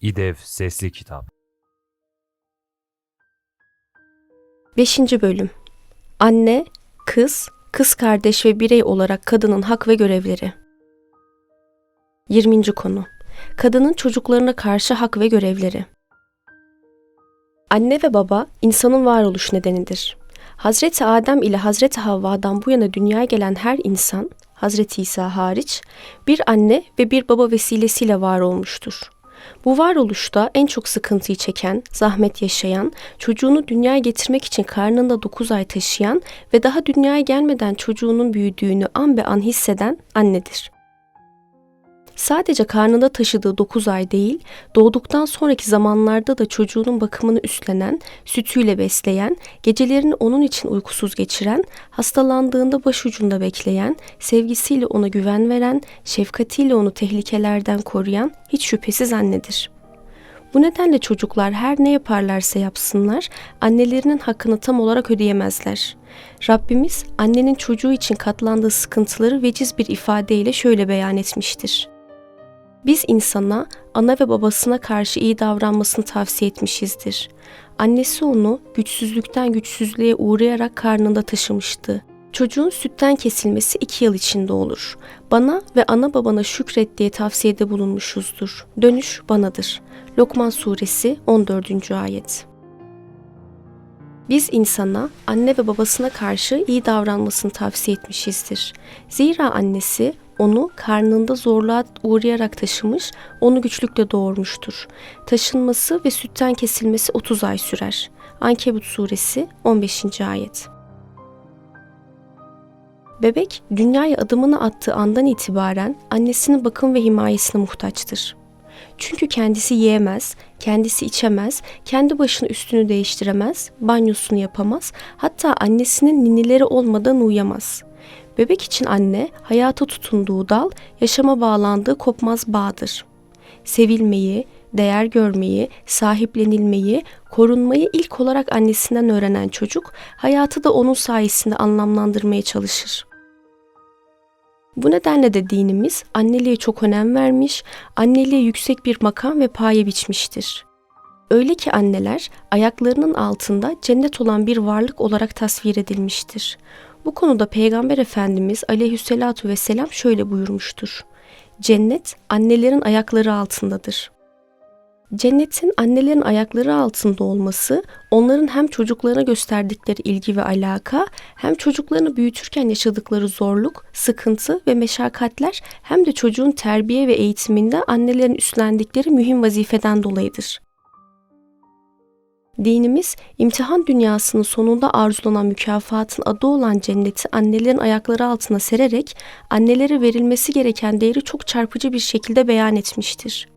İDEV Sesli Kitap 5. Bölüm Anne, kız, kız kardeş ve birey olarak kadının hak ve görevleri. 20. konu Kadının çocuklarına karşı hak ve görevleri. Anne ve baba insanın varoluş nedenidir. Hazreti Adem ile Hazreti Havva'dan bu yana dünyaya gelen her insan, Hazreti İsa hariç, bir anne ve bir baba vesilesiyle var olmuştur. Bu varoluşta en çok sıkıntıyı çeken, zahmet yaşayan, çocuğunu dünyaya getirmek için karnında 9 ay taşıyan ve daha dünyaya gelmeden çocuğunun büyüdüğünü an be an hisseden annedir. Sadece karnında taşıdığı 9 ay değil, doğduktan sonraki zamanlarda da çocuğunun bakımını üstlenen, sütüyle besleyen, gecelerini onun için uykusuz geçiren, hastalandığında başucunda bekleyen, sevgisiyle ona güven veren, şefkatiyle onu tehlikelerden koruyan hiç şüphesiz annedir. Bu nedenle çocuklar her ne yaparlarsa yapsınlar, annelerinin hakkını tam olarak ödeyemezler. Rabbimiz annenin çocuğu için katlandığı sıkıntıları veciz bir ifadeyle şöyle beyan etmiştir. Biz insana ana ve babasına karşı iyi davranmasını tavsiye etmişizdir. Annesi onu güçsüzlükten güçsüzlüğe uğrayarak karnında taşımıştı. Çocuğun sütten kesilmesi iki yıl içinde olur. Bana ve ana babana şükret diye tavsiyede bulunmuşuzdur. Dönüş banadır. Lokman Suresi 14. ayet. Biz insana anne ve babasına karşı iyi davranmasını tavsiye etmişizdir. Zira annesi onu karnında zorluğa uğrayarak taşımış, onu güçlükle doğurmuştur. Taşınması ve sütten kesilmesi 30 ay sürer. Ankebut suresi 15. ayet. Bebek dünyaya adımını attığı andan itibaren annesinin bakım ve himayesine muhtaçtır. Çünkü kendisi yiyemez, kendisi içemez, kendi başına üstünü değiştiremez, banyosunu yapamaz, hatta annesinin ninnileri olmadan uyuyamaz. Bebek için anne hayata tutunduğu dal, yaşama bağlandığı kopmaz bağdır. Sevilmeyi, değer görmeyi, sahiplenilmeyi, korunmayı ilk olarak annesinden öğrenen çocuk, hayatı da onun sayesinde anlamlandırmaya çalışır. Bu nedenle de dinimiz anneliğe çok önem vermiş, anneliğe yüksek bir makam ve paye biçmiştir. Öyle ki anneler ayaklarının altında cennet olan bir varlık olarak tasvir edilmiştir. Bu konuda Peygamber Efendimiz aleyhissalatu vesselam şöyle buyurmuştur. Cennet annelerin ayakları altındadır. Cennetin annelerin ayakları altında olması, onların hem çocuklarına gösterdikleri ilgi ve alaka, hem çocuklarını büyütürken yaşadıkları zorluk, sıkıntı ve meşakkatler hem de çocuğun terbiye ve eğitiminde annelerin üstlendikleri mühim vazifeden dolayıdır. Dinimiz, imtihan dünyasının sonunda arzulanan mükafatın adı olan cenneti annelerin ayakları altına sererek annelere verilmesi gereken değeri çok çarpıcı bir şekilde beyan etmiştir.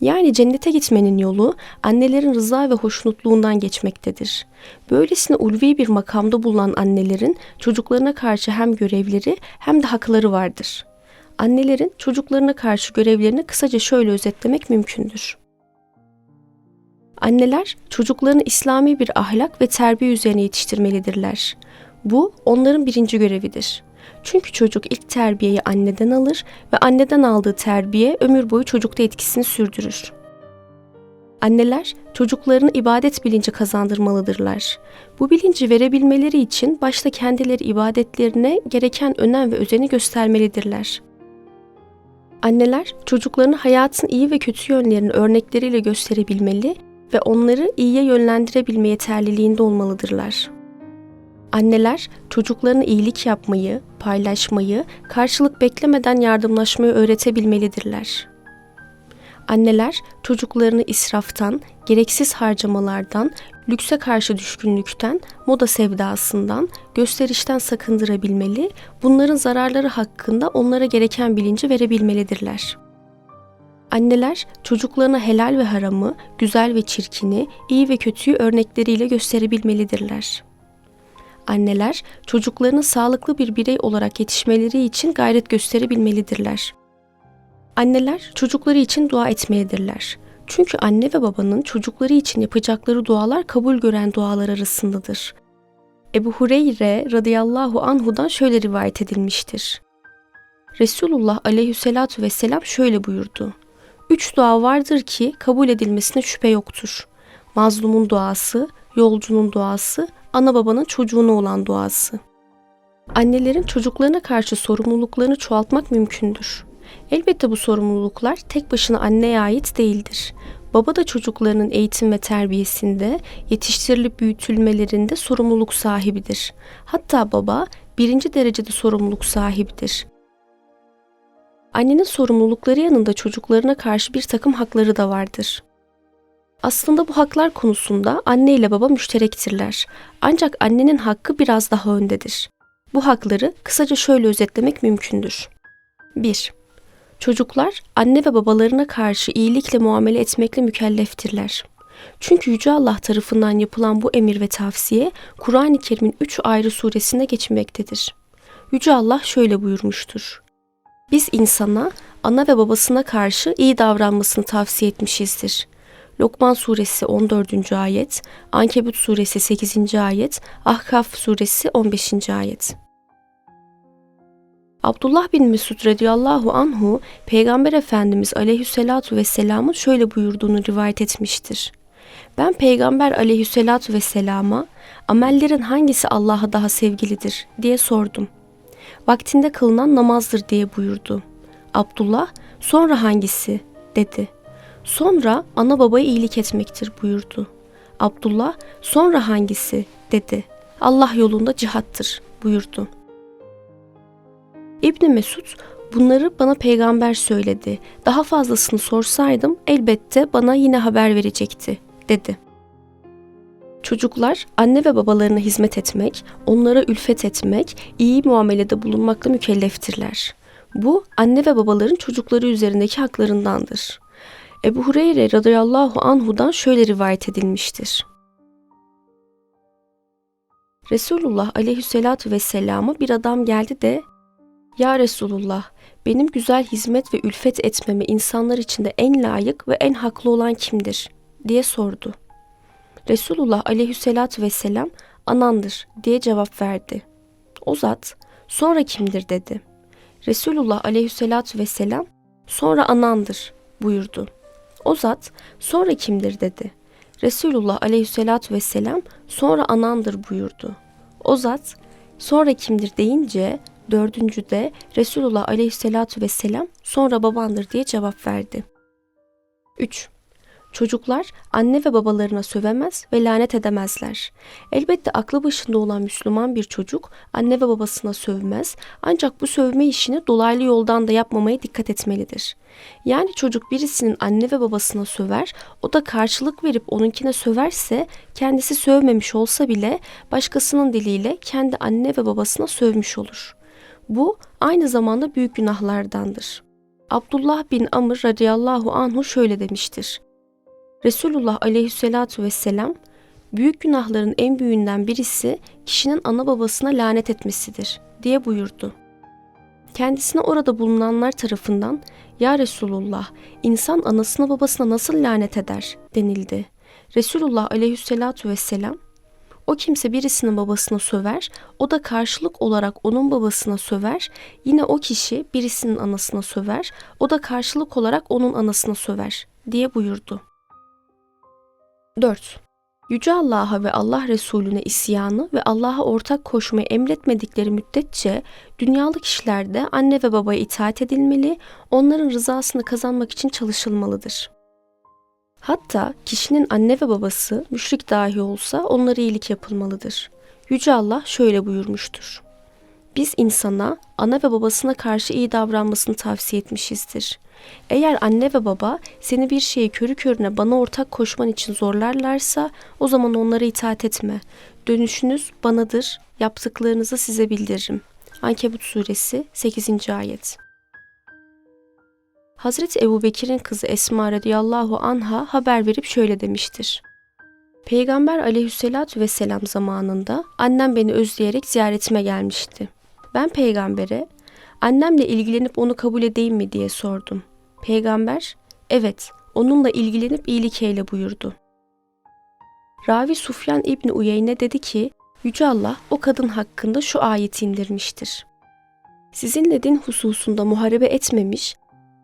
Yani cennete gitmenin yolu annelerin rıza ve hoşnutluğundan geçmektedir. Böylesine ulvi bir makamda bulunan annelerin çocuklarına karşı hem görevleri hem de hakları vardır. Annelerin çocuklarına karşı görevlerini kısaca şöyle özetlemek mümkündür. Anneler çocuklarını İslami bir ahlak ve terbiye üzerine yetiştirmelidirler. Bu onların birinci görevidir. Çünkü çocuk ilk terbiyeyi anneden alır ve anneden aldığı terbiye ömür boyu çocukta etkisini sürdürür. Anneler çocuklarını ibadet bilinci kazandırmalıdırlar. Bu bilinci verebilmeleri için başta kendileri ibadetlerine gereken önem ve özeni göstermelidirler. Anneler çocuklarını hayatın iyi ve kötü yönlerini örnekleriyle gösterebilmeli ve onları iyiye yönlendirebilme yeterliliğinde olmalıdırlar. Anneler çocuklarına iyilik yapmayı, paylaşmayı, karşılık beklemeden yardımlaşmayı öğretebilmelidirler. Anneler çocuklarını israftan, gereksiz harcamalardan, lükse karşı düşkünlükten, moda sevdasından, gösterişten sakındırabilmeli, bunların zararları hakkında onlara gereken bilinci verebilmelidirler.'' Anneler çocuklarına helal ve haramı, güzel ve çirkini, iyi ve kötüyü örnekleriyle gösterebilmelidirler. Anneler çocuklarının sağlıklı bir birey olarak yetişmeleri için gayret gösterebilmelidirler. Anneler çocukları için dua etmelidirler. Çünkü anne ve babanın çocukları için yapacakları dualar kabul gören dualar arasındadır. Ebu Hureyre radıyallahu anhudan şöyle rivayet edilmiştir. Resulullah aleyhissalatu vesselam şöyle buyurdu. Üç dua vardır ki kabul edilmesine şüphe yoktur. Mazlumun duası, yolcunun duası, ana babanın çocuğuna olan duası. Annelerin çocuklarına karşı sorumluluklarını çoğaltmak mümkündür. Elbette bu sorumluluklar tek başına anneye ait değildir. Baba da çocuklarının eğitim ve terbiyesinde, yetiştirilip büyütülmelerinde sorumluluk sahibidir. Hatta baba birinci derecede sorumluluk sahibidir. Annenin sorumlulukları yanında çocuklarına karşı bir takım hakları da vardır. Aslında bu haklar konusunda anne ile baba müşterektirler. Ancak annenin hakkı biraz daha öndedir. Bu hakları kısaca şöyle özetlemek mümkündür. 1. Çocuklar anne ve babalarına karşı iyilikle muamele etmekle mükelleftirler. Çünkü Yüce Allah tarafından yapılan bu emir ve tavsiye Kur'an-ı Kerim'in üç ayrı suresinde geçmektedir. Yüce Allah şöyle buyurmuştur. Biz insana, ana ve babasına karşı iyi davranmasını tavsiye etmişizdir. Lokman suresi 14. ayet, Ankebut suresi 8. ayet, Ahkaf suresi 15. ayet. Abdullah bin Mesud radıyallahu anhu Peygamber Efendimiz aleyhissalatu vesselamın şöyle buyurduğunu rivayet etmiştir. Ben Peygamber aleyhissalatu vesselama amellerin hangisi Allah'a daha sevgilidir diye sordum. Vaktinde kılınan namazdır diye buyurdu. Abdullah sonra hangisi dedi. Sonra ana babaya iyilik etmektir buyurdu. Abdullah sonra hangisi dedi. Allah yolunda cihattır buyurdu. İbni Mesud bunları bana peygamber söyledi. Daha fazlasını sorsaydım elbette bana yine haber verecekti dedi. Çocuklar anne ve babalarına hizmet etmek, onlara ülfet etmek, iyi muamelede bulunmakla mükelleftirler. Bu anne ve babaların çocukları üzerindeki haklarındandır. Ebu Hureyre radıyallahu anhudan şöyle rivayet edilmiştir. Resulullah aleyhissalatu vesselama bir adam geldi de Ya Resulullah benim güzel hizmet ve ülfet etmeme insanlar içinde en layık ve en haklı olan kimdir? diye sordu. Resulullah aleyhissalatu vesselam anandır diye cevap verdi. O zat sonra kimdir dedi. Resulullah aleyhissalatu vesselam sonra anandır buyurdu. O zat sonra kimdir dedi. Resulullah aleyhissalatu vesselam sonra anandır buyurdu. O zat sonra kimdir deyince dördüncüde Resulullah aleyhissalatu vesselam sonra babandır diye cevap verdi. 3. Çocuklar anne ve babalarına sövemez ve lanet edemezler. Elbette aklı başında olan Müslüman bir çocuk anne ve babasına sövmez ancak bu sövme işini dolaylı yoldan da yapmamaya dikkat etmelidir. Yani çocuk birisinin anne ve babasına söver, o da karşılık verip onunkine söverse kendisi sövmemiş olsa bile başkasının diliyle kendi anne ve babasına sövmüş olur. Bu aynı zamanda büyük günahlardandır. Abdullah bin Amr radıyallahu anhu şöyle demiştir. Resulullah aleyhissalatu vesselam büyük günahların en büyüğünden birisi kişinin ana babasına lanet etmesidir diye buyurdu. Kendisine orada bulunanlar tarafından ya Resulullah insan anasına babasına nasıl lanet eder denildi. Resulullah aleyhissalatu vesselam o kimse birisinin babasına söver, o da karşılık olarak onun babasına söver. Yine o kişi birisinin anasına söver, o da karşılık olarak onun anasına söver diye buyurdu. 4. Yüce Allah'a ve Allah Resulüne isyanı ve Allah'a ortak koşmayı emretmedikleri müddetçe dünyalık işlerde anne ve babaya itaat edilmeli, onların rızasını kazanmak için çalışılmalıdır. Hatta kişinin anne ve babası müşrik dahi olsa onlara iyilik yapılmalıdır. Yüce Allah şöyle buyurmuştur. Biz insana ana ve babasına karşı iyi davranmasını tavsiye etmişizdir. Eğer anne ve baba seni bir şeyi körü körüne bana ortak koşman için zorlarlarsa o zaman onlara itaat etme. Dönüşünüz banadır, yaptıklarınızı size bildiririm. Ankebut suresi 8. ayet. Hazreti Ebu Bekir'in kızı Esma radıyallahu anha haber verip şöyle demiştir. Peygamber aleyhissalatü vesselam zamanında annem beni özleyerek ziyaretime gelmişti. Ben peygambere annemle ilgilenip onu kabul edeyim mi diye sordum. Peygamber evet onunla ilgilenip iyilik eyle buyurdu. Ravi Sufyan İbni Uyeyne dedi ki Yüce Allah o kadın hakkında şu ayeti indirmiştir. Sizinle din hususunda muharebe etmemiş,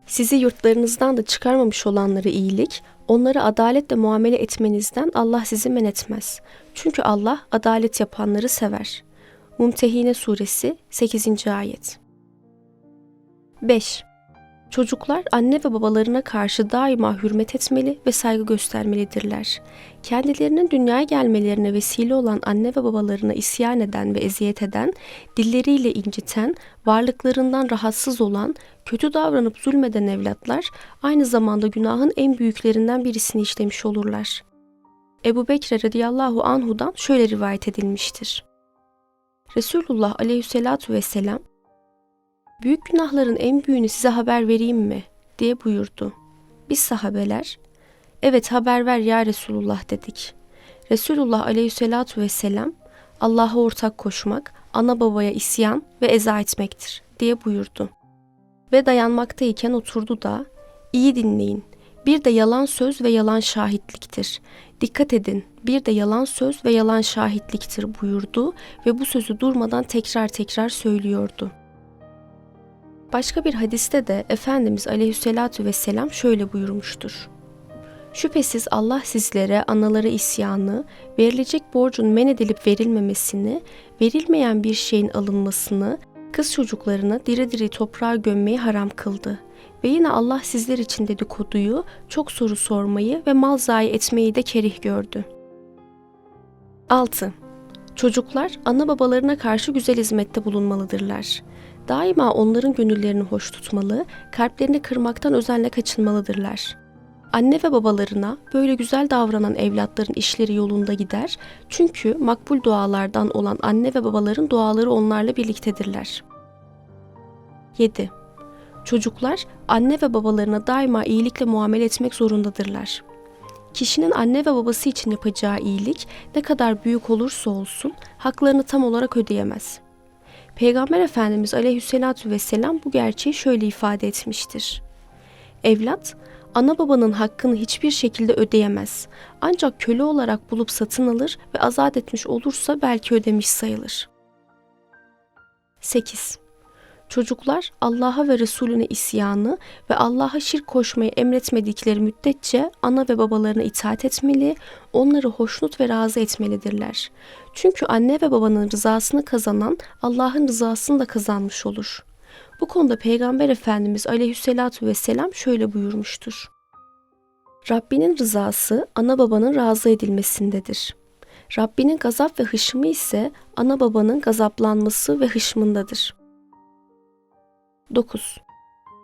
Sizi yurtlarınızdan da çıkarmamış olanlara iyilik, onları adaletle muamele etmenizden Allah sizi men etmez. Çünkü Allah adalet yapanları sever. Mumtehine Suresi 8. Ayet 5. Çocuklar anne ve babalarına karşı daima hürmet etmeli ve saygı göstermelidirler. Kendilerinin dünyaya gelmelerine vesile olan anne ve babalarına isyan eden ve eziyet eden, dilleriyle inciten, varlıklarından rahatsız olan, kötü davranıp zulmeden evlatlar aynı zamanda günahın en büyüklerinden birisini işlemiş olurlar. Ebu Bekir radıyallahu anhudan şöyle rivayet edilmiştir. Resulullah aleyhissalatu vesselam Büyük günahların en büyüğünü size haber vereyim mi? diye buyurdu. Biz sahabeler, evet haber ver ya Resulullah dedik. Resulullah aleyhissalatu vesselam, Allah'a ortak koşmak, ana babaya isyan ve eza etmektir diye buyurdu. Ve dayanmaktayken oturdu da, iyi dinleyin, bir de yalan söz ve yalan şahitliktir. Dikkat edin, bir de yalan söz ve yalan şahitliktir buyurdu ve bu sözü durmadan tekrar tekrar söylüyordu.'' Başka bir hadiste de Efendimiz Aleyhisselatü Vesselam şöyle buyurmuştur. Şüphesiz Allah sizlere analara isyanı, verilecek borcun men edilip verilmemesini, verilmeyen bir şeyin alınmasını, kız çocuklarını diri diri toprağa gömmeyi haram kıldı. Ve yine Allah sizler için dedikoduyu, çok soru sormayı ve mal zayi etmeyi de kerih gördü. 6. Çocuklar ana babalarına karşı güzel hizmette bulunmalıdırlar. Daima onların gönüllerini hoş tutmalı, kalplerini kırmaktan özenle kaçınmalıdırlar. Anne ve babalarına böyle güzel davranan evlatların işleri yolunda gider çünkü makbul dualardan olan anne ve babaların duaları onlarla birliktedirler. 7. Çocuklar anne ve babalarına daima iyilikle muamele etmek zorundadırlar. Kişinin anne ve babası için yapacağı iyilik ne kadar büyük olursa olsun haklarını tam olarak ödeyemez.'' Peygamber Efendimiz aleyhissalatü vesselam bu gerçeği şöyle ifade etmiştir. Evlat, ana babanın hakkını hiçbir şekilde ödeyemez. Ancak köle olarak bulup satın alır ve azat etmiş olursa belki ödemiş sayılır. 8. Çocuklar Allah'a ve Resulüne isyanı ve Allah'a şirk koşmayı emretmedikleri müddetçe ana ve babalarına itaat etmeli, onları hoşnut ve razı etmelidirler. Çünkü anne ve babanın rızasını kazanan Allah'ın rızasını da kazanmış olur. Bu konuda Peygamber Efendimiz aleyhissalatu vesselam şöyle buyurmuştur. Rabbinin rızası ana babanın razı edilmesindedir. Rabbinin gazap ve hışmı ise ana babanın gazaplanması ve hışmındadır.'' 9.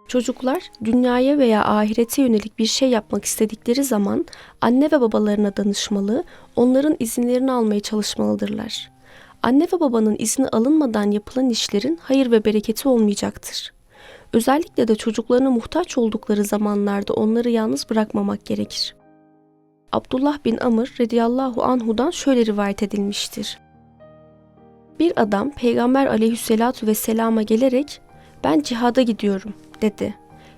Çocuklar dünyaya veya ahirete yönelik bir şey yapmak istedikleri zaman anne ve babalarına danışmalı, onların izinlerini almaya çalışmalıdırlar. Anne ve babanın izni alınmadan yapılan işlerin hayır ve bereketi olmayacaktır. Özellikle de çocuklarına muhtaç oldukları zamanlarda onları yalnız bırakmamak gerekir. Abdullah bin Amr radıyallahu anhudan şöyle rivayet edilmiştir. Bir adam Peygamber aleyhissalatu vesselama gelerek ben cihada gidiyorum dedi.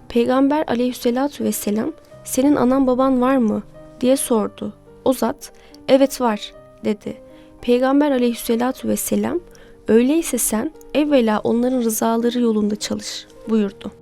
Peygamber aleyhissalatu vesselam senin anan baban var mı diye sordu. O zat evet var dedi. Peygamber aleyhissalatu vesselam öyleyse sen evvela onların rızaları yolunda çalış buyurdu.